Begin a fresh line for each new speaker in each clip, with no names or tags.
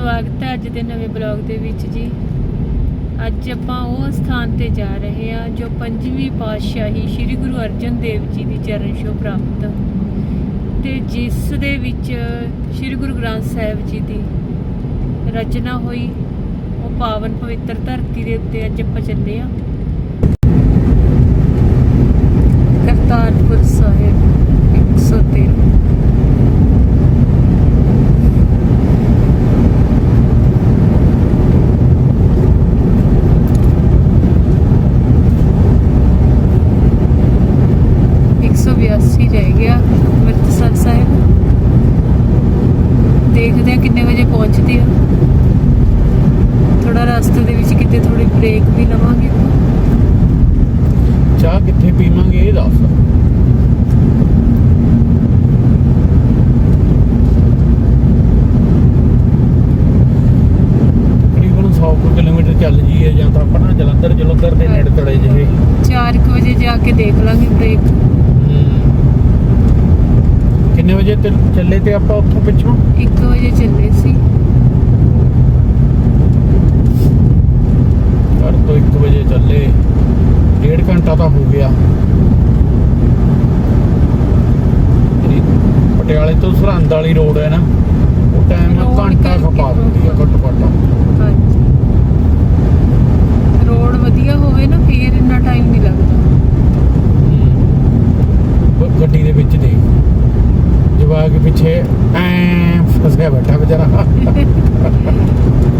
ਸਵਾਗਤ ਹੈ ਅੱਜ ਦੇ ਨਵੇਂ ਬਲੌਗ ਦੇ ਵਿੱਚ ਜੀ। ਅੱਜ ਆਪਾਂ ਉਹ ਸਥਾਨ ਤੇ ਜਾ ਰਹੇ ਹਾਂ ਜੋ ਪੰਜਵੀਂ ਪਾਤਸ਼ਾਹੀ ਸ੍ਰੀ ਗੁਰੂ ਅਰਜਨ ਦੇਵ ਜੀ ਦੀ ਚਰਨ ਛੋਹ ਪ੍ਰਾਪਤ। ਤੇ ਜਿਸ ਦੇ ਵਿੱਚ ਸ੍ਰੀ ਗੁਰੂ ਗ੍ਰੰਥ ਸਾਹਿਬ ਜੀ ਦੀ ਰਚਨਾ ਹੋਈ, ਉਹ ਪਾਵਨ ਪਵਿੱਤਰ ਧਰਤੀ ਦੇ ਉੱਤੇ ਅੱਜ ਆਪਾਂ ਚੱਲੇ ਹਾਂ। ਕਰਤਾਰਪੁਰ ਸਾਹਿਬ 113 182 ਰਹਿ ਗਿਆ ਅੰਮ੍ਰਿਤਸਰ ਸਾਹਿਬ ਦੇਖਦੇ ਆ ਕਿੰਨੇ ਵਜੇ ਪਹੁੰਚਦੇ ਆ ਥੋੜਾ ਰਸਤੇ ਦੇ ਵਿੱਚ ਕਿਤੇ ਥੋੜੀ ਬ੍ਰੇਕ ਵੀ ਲਵਾਂਗੇ
ਚਾਹ ਕਿੱਥੇ ਪੀਵਾਂਗੇ ਇਹ ਦੱਸ ਤਕਰੀਬਨ 100 ਕੁ ਕਿਲੋਮੀਟਰ ਚੱਲ ਜੀਏ ਜਾਂ ਤਾਂ ਆਪਣਾ ਜਲੰਧਰ ਜਲੰਧਰ ਤੜੇ ਜਿਹੇ?
4 ਵਜੇ ਜਾ ਕੇ ਦੇਖ ਲਾਂਗੇ ਬ੍ਰੇਕ
ਕਿੰਨੇ ਵਜੇ ਤੇ ਚੱਲੇ ਤੇ ਆਪਾਂ ਉੱਥੋਂ ਪਿੱਛੋਂ?
1 ਵਜੇ ਚੱਲੇ ਸੀ।
ਘਰ ਤੋਂ 1 ਵਜੇ ਚੱਲੇ। ਡੇਢ ਘੰਟਾ ਤਾਂ ਹੋ ਗਿਆ। ਜਿਹੜੀ ਪਟਿਆਲੇ ਤੋਂ ਸਰਹੰਦ ਵਾਲੀ ਰੋਡ ਹੈ ਨਾ। ਉਹ ਟਾਈਮ ਘੰਟਾ
ਕਰਕੇ
ਖਪਾ ਦਿੰਦੀ ਆ ਘੱਟੋ ਘੱਟ।
ਹਾਂਜੀ। ਵਧੀਆ ਹੋਵੇ ਨਾ ਫੇਰ ਇੰਨਾ ਟਾਈਮ ਨਹੀਂ ਲੱਗਦਾ।
ਗੱਡੀ ਦੇ ਵਿੱਚ ਦੇ ਜਵਾਕ ਪਿੱਛੇ ਐ ਫਸਿਆ ਬੈਠਾ ਵਿਚਾਰਾ।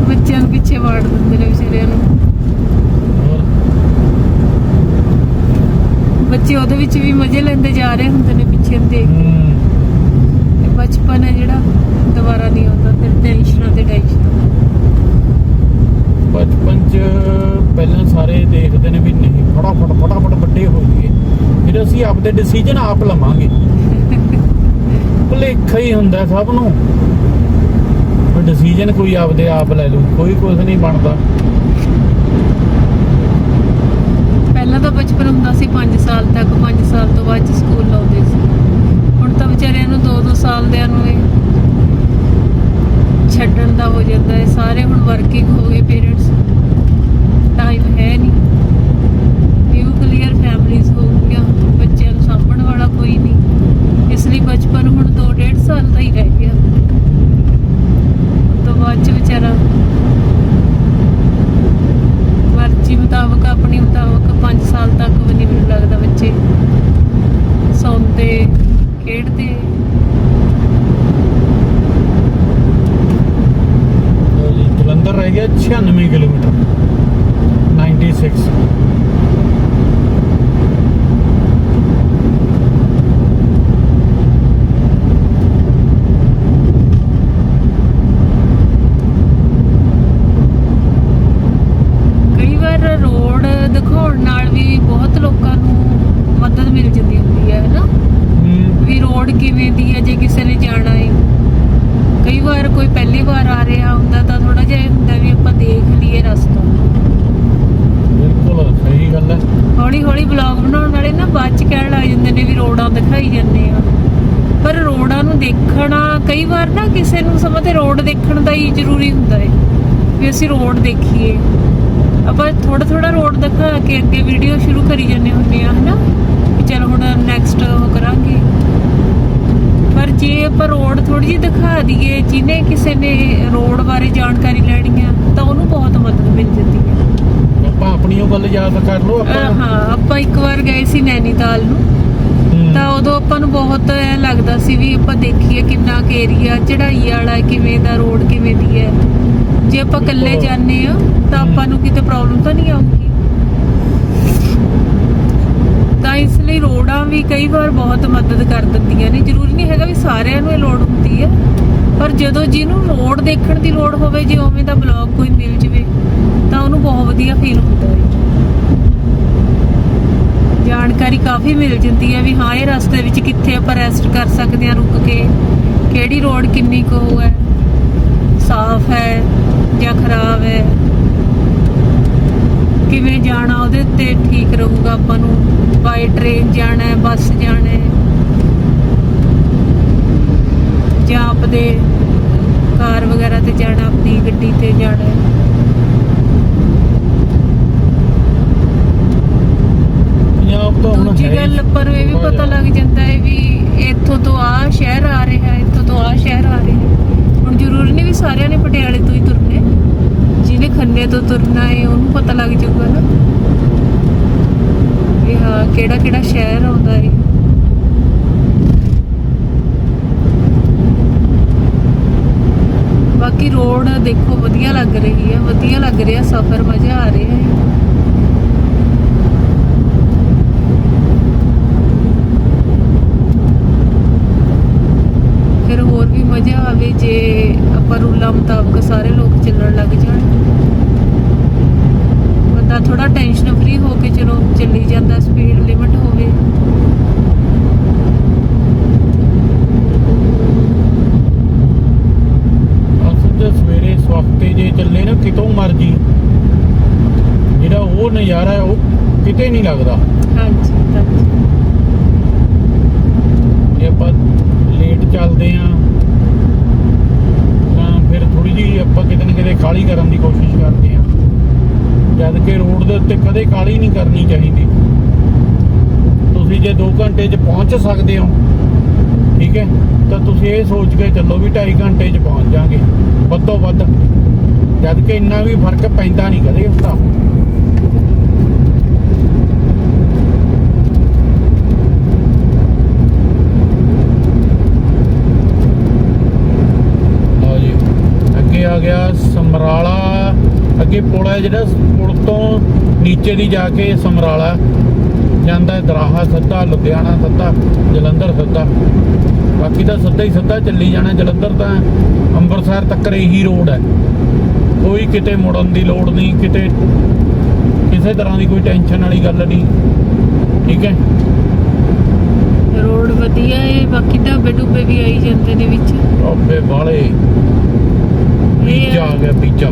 ਬੱਚਿਆਂ ਨੂੰ ਪਿੱਛੇ ਵਾੜ ਦਿੰਦੇ ਨੇ ਵਿਚਾਰਿਆਂ ਨੂੰ। ਬੱਚੇ ਉਹਦੇ ਵਿੱਚ ਵੀ ਮਜ਼ੇ ਲੈਂਦੇ ਜਾ ਰਹੇ ਹੁੰਦੇ ਨੇ ਪਿੱਛੇ ਦੇਖ ਕੇ। ਬਚਪਨ ਹੈ ਜਿਹੜਾ ਦੁਬਾਰਾ ਨਹੀਂ ਆਉਂਦਾ ਫਿਰ ਟੈਨਸ਼ਨਾਂ ਤੇ ਟੈਨਸ਼ਨਾਂ
ਬਚਪਨ ਚ ਪਹਿਲਾਂ ਸਾਰੇ ਦੇਖਦੇ ਨੇ ਵੀ ਨਹੀਂ, ਫਟਾਫਟ ਫਟਾਫਟ ਵੱਡੇ ਹੋ ਗਏ। ਫਿਰ ਅਸੀਂ ਆਪਦੇ ਡਿਸੀਜਨ ਆਪ ਲਵਾਂਗੇ। ਭੁਲੇਖਾ ਹੀ ਹੁੰਦਾ ਸਭ ਨੂੰ। ਡਿਸੀਜਨ ਕੋਈ ਆਪਦੇ ਆਪ ਲੈ ਲੂ ਕੋਈ ਕੁਝ ਨਹੀਂ ਬਣਦਾ।
ਪਹਿਲਾਂ ਤਾਂ ਬਚਪਨ ਹੁੰਦਾ ਸੀ 5 ਸਾਲ ਤੱਕ 5 ਸਾਲ ਤੋਂ ਬਾਅਦ ਸਕੂਲ ਲਾਉਂਦੇ ਸੀ। ਹੁਣ ਤਾਂ ਵਿਚਾਰਿਆਂ ਨੂੰ 2-2 ਸਾਲ ਦਿਆਂ ਨੂੰ ਇਹ ਛੱਡਣ ਦਾ ਹੋ ਜਾਂਦਾ ਹੈ। ਸਾਰੇ ਹੁਣ ਵਰਕਿੰਗ ਹੋ ਗਏ ਪੇਰੈਂਟਸ ਟਾਈਮ ਹੈ ਨਹੀਂ। ਨਿਊਕਲੀਅਰ ਫੈਮਲੀਜ਼ ਹੋ ਗਈਆਂ, ਬੱਚਿਆਂ ਨੂੰ ਸਾਂਭਣ ਵਾਲਾ ਕੋਈ ਨਹੀਂ। ਇਸ ਲਈ ਬਚਪਨ ਹੁਣ 2-1.5 ਸਾਲ ਦਾ ਹੀ ਰਹਿ ਗਿਆ। ਉਸ ਤੋਂ ਬਾਅਦ ਚ ਵਿਚਾਰਾ ਮਰਜ਼ੀ ਮੁਤਾਬਕ, ਆਪਣੀ ਮੁਤਾਬਕ 5 ਸਾਲ ਤੱਕ ਵੀ ਨਹੀਂ ਮੈਨੂੰ ਲੱਗਦਾ ਬੱਚੇ ਸੌਂਦੇ ਖੇਡਦੇ
ਲਓ ਜੀ, ਜਲੰਧਰ ਰਹਿ ਗਿਆ 96 ਕਿਲੋਮੀਟਰ 96
ਕਈ ਵਾਰ ਰੋਡ ਦਿਖਾਉਣ ਨਾਲ ਵੀ ਬਹੁਤ ਲੋਕਾਂ ਨੂੰ ਮਦਦ ਮਿਲ ਜਾਂਦੀ ਹੁੰਦੀ ਹੈ ਨਾ ਵੀ ਰੋਡ ਕਿਵੇਂ ਦੀ ਹੈ ਜੇ ਕਿਸੇ ਨੇ ਜਾਣਾ ਹੈ ਕਈ ਵਾਰ ਕੋਈ ਪਹਿਲੀ ਵਾਰ ਆ ਰਿਹਾ ਹੁੰਦਾ ਤਾਂ ਥੋੜਾ ਜਿਹਾ ਹੁੰਦਾ ਵੀ ਆਪਾਂ ਦੇਖ ਲਈਏ ਰਸਤਾ।
ਬਿਲਕੁਲ ਸਹੀ ਗੱਲ ਹੈ।
ਹੌਲੀ ਹੌਲੀ ਬਲੌਗ ਬਣਾਉਣ ਵਾਲੇ ਨਾ ਬਾਅਦ ਚ ਕਹਿਣ ਲੱਗ ਜਾਂਦੇ ਨੇ ਵੀ ਰੋਡਾਂ ਦਿਖਾਈ ਜਾਂਦੇ ਆ। ਪਰ ਰੋਡਾਂ ਨੂੰ ਦੇਖਣਾ ਕਈ ਵਾਰ ਨਾ ਕਿਸੇ ਨੂੰ ਸਮਾਂ ਤੇ ਰੋਡ ਦੇਖਣ ਦਾ ਹੀ ਜ਼ਰੂਰੀ ਹੁੰਦਾ ਹੈ ਵੀ ਅਸੀਂ ਰੋਡ ਦੇਖੀਏ। ਆਪਾਂ ਥੋੜਾ ਥੋੜਾ ਰੋਡ ਦਿਖਾ ਕੇ ਅੱਗੇ ਵੀਡੀਓ ਸ਼ੁਰੂ ਕਰੀ ਜਾਂਦੇ ਹੁੰਦੇ ਆ ਹਨਾ? ਵੀ ਚਲ ਹੁਣ ਨੈਕਸਟ ਉਹ ਕਰਾਂਗੇ। ਪਰ ਜੇ ਆਪਾਂ ਰੋਡ ਥੋੜੀ ਜਿਹੀ ਦਿਖਾ ਦਈਏ ਜਿਹਨੇ ਕਿਸੇ ਨੇ ਰੋਡ ਬਾਰੇ ਜਾਣਕਾਰੀ ਲੈਣੀ ਆ ਤਾਂ ਉਹਨੂੰ ਬਹੁਤ ਮਦਦ ਮਿਲ ਜਾਂਦੀ ਹੈ
ਆਪਾਂ ਆਪਣੀ ਉਹ ਗੱਲ ਯਾਦ ਕਰ ਲਓ ਆਪਾਂ
ਹਾਂ ਆਪਾਂ ਇੱਕ ਵਾਰ ਗਏ ਸੀ ਨੈਨੀਤਾਲ ਨੂੰ। ਤਾਂ ਉਦੋਂ ਆਪਾਂ ਨੂੰ ਬਹੁਤ ਐ ਲੱਗਦਾ ਸੀ ਵੀ ਆਪਾਂ ਦੇਖੀਏ ਕਿੰਨਾ ਏਰੀਆ ਚੜਾਈ ਵਾਲਾ ਕਿਵੇਂ ਦਾ ਰੋਡ ਕਿਵੇਂ ਦੀ ਹੈ। ਜੇ ਆਪਾਂ ਇਕੱਲੇ। ਜਾਂਦੇ ਆ ਤਾਂ ਆਪਾਂ ਨੂੰ ਕਿਤੇ ਪ੍ਰੋਬਲਮ ਤਾਂ ਨਹੀਂ ਆਊਗੀ? ਤਾਂ ਇਸ ਲਈ ਰੋਡਾਂ ਵੀ ਕਈ ਵਾਰ ਬਹੁਤ ਮਦਦ ਕਰ ਦਿੰਦੀਆਂ ਨੇ। ਜ਼ਰੂਰੀ ਨਹੀਂ ਹੈਗਾ ਵੀ ਸਾਰਿਆਂ ਨੂੰ ਇਹ ਲੋੜ ਹੁੰਦੀ ਹੈ ਪਰ ਜਦੋਂ ਜਿਹਨੂੰ ਰੋਡ ਦੇਖਣ ਦੀ ਲੋੜ ਹੋਵੇ ਜੇ ਉਵੇਂ ਦਾ ਬਲੌਗ ਕੋਈ ਮਿਲ ਜਵੇ ਤਾਂ ਉਹਨੂੰ ਬਹੁਤ ਵਧੀਆ ਫੀਲ ਹੁੰਦਾ ਹੈ। ਜਾਣਕਾਰੀ ਕਾਫੀ ਮਿਲ ਜਾਂਦੀ ਹੈ ਵੀ ਹਾਂ ਇਹ ਰਸਤੇ ਵਿੱਚ ਕਿੱਥੇ ਆਪਾਂ ਰੈਸਟ ਕਰ ਸਕਦੇ ਹਾਂ ਰੁਕ ਕੇ ਕਿਹੜੀ ਰੋਡ ਕਿੰਨੀ ਕੁ ਹੈ ਸਾਫ਼ ਕਿਵੇਂ ਜਾਣਾ ਉਹਦੇ ਉੱਤੇ ਠੀਕ ਰਹੂਗਾ ਆਪਾਂ ਨੂੰ। ਬਾਈ ਟ੍ਰੇਨ ਜਾਣਾ ਬੱਸ ਜਾਣਾ ਹੈ। ਜਾਂ ਕਾਰ ਵਗੈਰਾ ਤੇ ਜਾਣਾ ਆਪਣੀ ਗੱਡੀ ਤੇ ਜਾਣਾ
ਪੰਜਾਬ ਗੱਲ ਪਰ ਇਹ ਵੀ ਪਤਾ ਲੱਗ
ਜਾਂਦਾ ਹੈ ਵੀ ਇੱਥੋਂ ਤੋਂ ਆ ਸ਼ਹਿਰ ਆ ਰਿਹਾ ਹੈ ਇੱਥੋਂ ਤੋਂ ਆ ਸ਼ਹਿਰ ਆ ਰਹੇ ਹੈ। ਹੁਣ ਜ਼ਰੂਰੀ ਨਹੀਂ ਵੀ ਸਾਰਿਆਂ ਨੇ ਪਟਿਆਲੇ ਤੋਂ ਹੀ ਤੁਰ ਤੁਰਨਾ ਹੈ ਉਹਨੂੰ ਪਤਾ ਲੱਗ ਜਾਊਗਾ ਨਾ। ਵੀ ਹਾਂ, ਕਿਹੜਾ ਕਿਹੜਾ ਸ਼ਹਿਰ ਆਉਂਦਾ ਹੈ ਬਾਕੀ ਰੋਡ ਦੇਖੋ, ਵਧੀਆ ਲੱਗ ਰਹੀ ਹੈ ਵਧੀਆ ਲੱਗ ਰਿਹਾ, ਸਫ਼ਰ ਮਜ਼ਾ ਆ ਰਿਹਾ ਹੈ ਫਿਰ ਹੋਰ ਵੀ ਮਜ਼ਾ ਆਵੇ ਜੇ ਆਪਾਂ ਰੂਲਾਂ ਮੁਤਾਬਕ ਸਾਰੇ ਲੋਕ ਚੱਲਣ ਲੱਗ ਜਾਣ। ਬੰਦਾ ਥੋੜਾ ਟੈਨਸ਼ਨ ਫ੍ਰੀ ਹੋ ਕੇ ਚਲੋ ਚੱਲੀ ਜਾਂਦਾ ਸਪੀਡ ਲਿਮਟ ਹੋਵੇ।
ਅਸਲ ਤੇ ਸਵੇਰੇ ਸਵਖਤੇ ਜੇ ਚੱਲੇ ਨਾ ਕਿਤੋਂ ਮਰਜ਼ੀ। ਜਿਹੜਾ ਉਹ ਨਜ਼ਾਰਾ ਹੈ, ਉਹ ਕਿਤੇ ਨਹੀਂ ਲੱਗਦਾ।
ਹਾਂਜੀ ਹਾਂਜੀ।
ਜੇ ਆਪਾਂ ਲੇਟ ਚੱਲਦੇ ਆ ਤਾਂ ਫਿਰ ਥੋੜੀ ਜਿਹੀ ਆਪਾਂ ਕਿਤੇ ਨਾ ਕਿਤੇ ਖਾਲੀ ਕਰਨ ਦੀ ਕੋਸ਼ਿਸ਼ ਕਰਦੇ ਆ ਜਦ ਕਿ ਕਦੇ ਕਾਲੀ ਨਹੀਂ ਕਰਨੀ ਚਾਹੀਦੀ। ਤੁਸੀਂ ਜੇ 2 ਘੰਟੇ 'ਚ ਪਹੁੰਚ ਸਕਦੇ ਹੋ, ਠੀਕ ਹੈ, ਤਾਂ ਤੁਸੀਂ ਇਹ ਸੋਚ ਕੇ ਚੱਲੋ ਵੀ 2.5 ਘੰਟੇ 'ਚ ਪਹੁੰਚ ਜਾਾਂਗੇ, ਵੱਧੋ ਵੱਧ। ਜਦ ਕਿ ਇੰਨਾ ਵੀ ਫ਼ਰਕ ਪੈਂਦਾ ਨਹੀਂ ਕਦੇ ਹੁੰਦਾ ਲਓ ਅੱਗੇ ਆ ਗਿਆ ਸਮਰਾਲਾ, ਅੱਗੇ ਪੁਲ ਹੈ ਜਿਹੜਾ ਪੁਲ ਤੋਂ ਨੀਚੇ ਦੀ ਜਾ ਕੇ ਸਮਰਾਲਾ ਜਾਂਦਾ ਹੈ ਦਰਾਹਾ ਸਿੱਧਾ ਲੁਧਿਆਣਾ ਸਿੱਧਾ ਜਲੰਧਰ ਸਿੱਧਾ ਬਾਕੀ ਤਾਂ ਸਿੱਧਾ ਹੀ ਸਿੱਧਾ ਚੱਲੀ ਜਾਣਾ। ਜਲੰਧਰ ਤਾਂ ਅੰਮ੍ਰਿਤਸਰ ਤੱਕ ਇਹੀ ਰੋਡ ਹੈ। ਕੋਈ ਕਿਤੇ ਮੁੜਨ ਦੀ ਲੋੜ ਨਹੀਂ ਕਿਤੇ ਕਿਸੇ ਤਰ੍ਹਾਂ ਦੀ ਕੋਈ ਟੈਨਸ਼ਨ ਵਾਲੀ ਗੱਲ ਨਹੀਂ। ਠੀਕ ਹੈ?
ਰੋਡ ਵਧੀਆ ਹੈ ਬਾਕੀ ਢਾਬੇ ਡੁੱਬੇ ਵੀ ਆਈ ਜਾਂਦੇ ਨੇ ਵਿੱਚ।
ਓਬੇ ਵਾਲੇ
ਇਹ
ਪੀਜ਼ਾ ਆ ਗਿਆ ਪੀਜ਼ਾ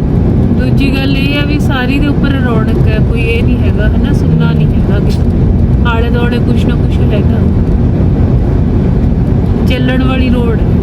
ਦੂਜੀ ਗੱਲ ਇਹ ਆ ਵੀ ਸਾਰੀ ਦੇ ਉੱਪਰ ਰੌਣਕ ਹੈ, ਕੋਈ ਇਹ ਨਹੀਂ ਹੈਗਾ, ਹਨਾ, ਸੁਣਨਾ ਨਹੀਂ ਹੈਗਾ ਕਿ ਆਲੇ ਦੁਆਲੇ ਕੁਛ ਨਾ ਕੁਛ ਹੈਗਾ। ਚੱਲਣ ਵਾਲੀ ਰੋਡ ਹੈ।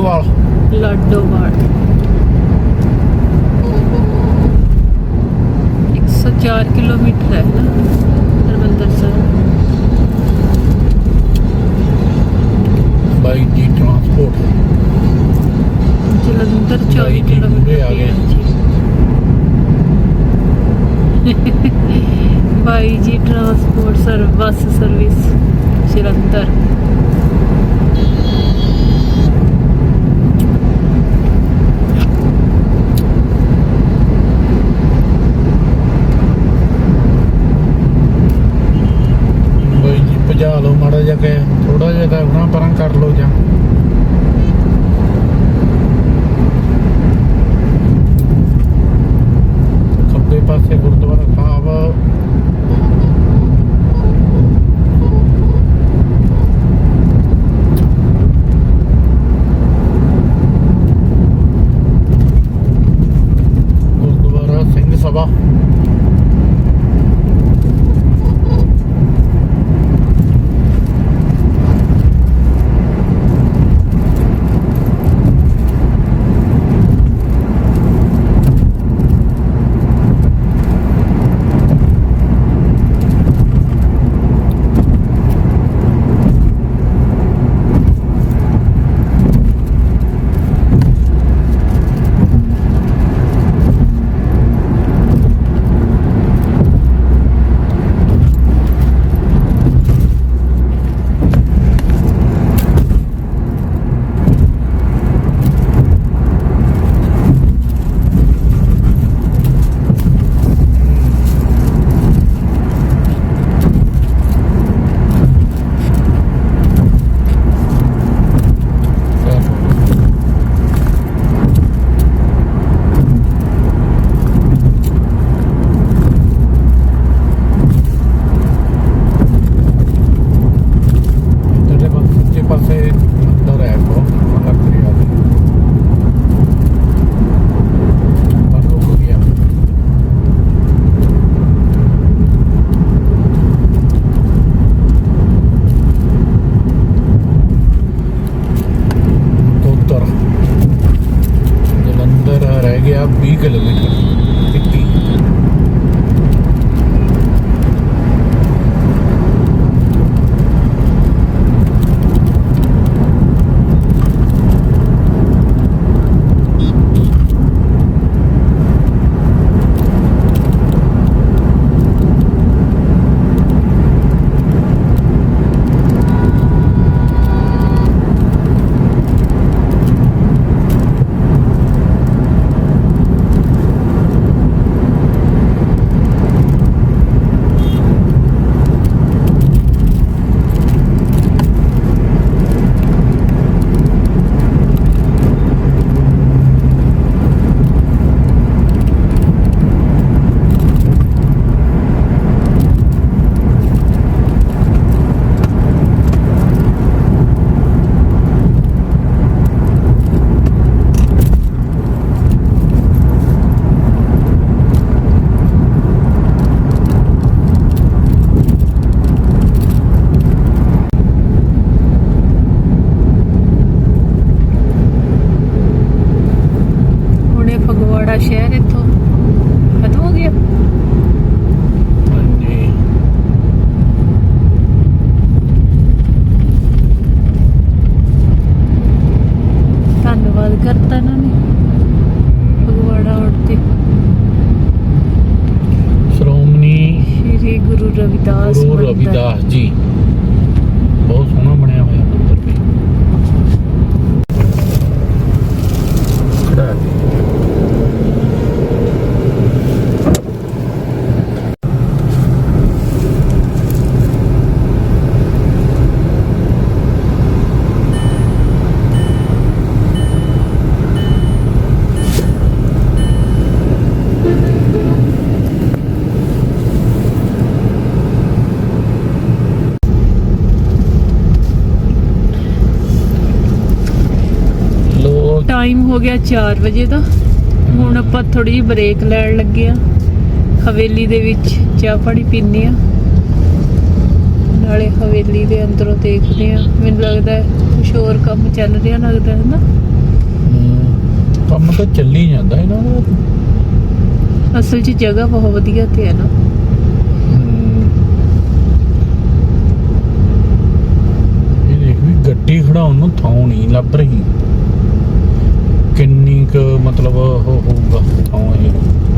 ਲਾਡੋਵਾਲ
ਲਾਡੋਵਾਲ 104 ਕਿਲੋਮੀਟਰ ਹੈ ਨਾ ਹਰਮੰਦਰ ਸਾਹਿਬ
ਬਾਈ ਜੀ ਟਰਾਂਸਪੋਰਟ
ਜਲੰਧਰ 24
ਬਾਈ ਜੀ
ਕਿਲੋਮੀਟਰ
ਮੂਹਰੇ ਆ
ਤੇ
ਗਏ।
ਹੈ
ਗਿਆ
ਫਗਵਾੜਾ ਸ਼ਹਿਰ ਇੱਥੋਂ ਖਤਮ ਹੋ ਗਿਆ
ਹਾਂਜੀ
ਧੰਨਵਾਦ ਕਰਤਾ ਇਹਨਾਂ ਨੇ ਫਗਵਾੜਾ ਆਉਣ ਤੇ
ਸ਼੍ਰੋਮਣੀ
ਸ਼੍ਰੀ ਗੁਰੂ ਰਵਿਦਾਸ
ਗੁਰੂ
ਮੰਦਰ।
ਰਵਿਦਾਸ ਜੀ ਬਹੁਤ ਸੋਹਣਾ ਬਣਿਆ ਹੋਇਆ ਮੰਦਰ ਵੀ ਖੜਾ ਹੈ। ਲੋ
ਟਾਈਮ ਹੋ ਗਿਆ 4 ਵਜੇ ਦਾ। ਹੁਣ ਆਪਾਂ ਥੋੜੀ ਜਿਹੀ ਬ੍ਰੇਕ ਲੈਣ ਲੱਗੇ ਆ ਹਵੇਲੀ ਦੇ ਵਿੱਚ ਚਾਹ ਪਾਣੀ ਪੀਂਦੇ ਆ ਨਾਲੇ ਹਵੇਲੀ ਦੇ ਅੰਦਰੋਂ ਦੇਖਦੇ ਆ ਮੈਨੂੰ ਲੱਗਦਾ ਕੁਛ ਹੋਰ ਕੰਮ ਚੱਲ ਰਿਹਾ ਲੱਗਦਾ ਹੈ ਨਾ।
ਕੰਮ ਤਾਂ ਚੱਲੀ ਜਾਂਦਾ ਇਹਨਾਂ ਦਾ।
ਅਸਲ 'ਚ ਜਗ੍ਹਾ ਬਹੁਤ ਵਧੀਆ ਤੇ ਹੈ ਨਾ।
ਇਹ ਦੇਖ ਵੀ ਗੱਡੀ ਖੜਾਉਣ ਨੂੰ ਥਾਂ ਨਹੀਂ ਲੱਭ ਰਹੀ। ਮਤਲਬ ਉਹ ਹੋਊਗਾ ਥਾਂ ਇਹ।